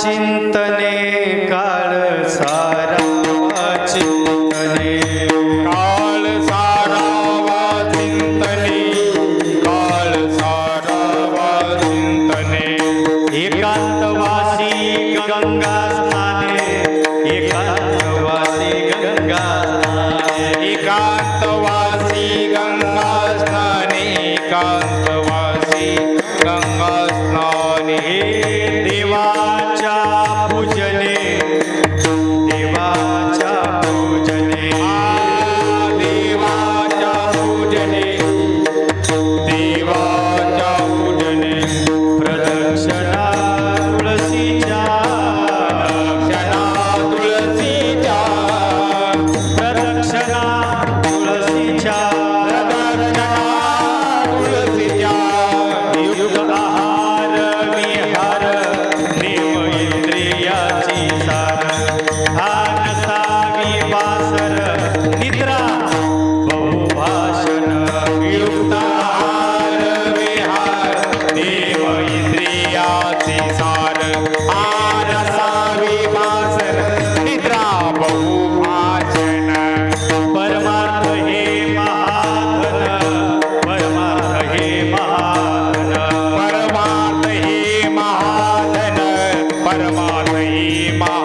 चिंतने काळ सारा चिंतने काळ सारा चिंतने काळ सारा चिंतने एकांतवासी गंगा स्नाने एकांतवासी गंगा स्नाने एकांतवासी गंगा स्नाने एकांतवासी गंगा स्नाने देवा பார்வை மா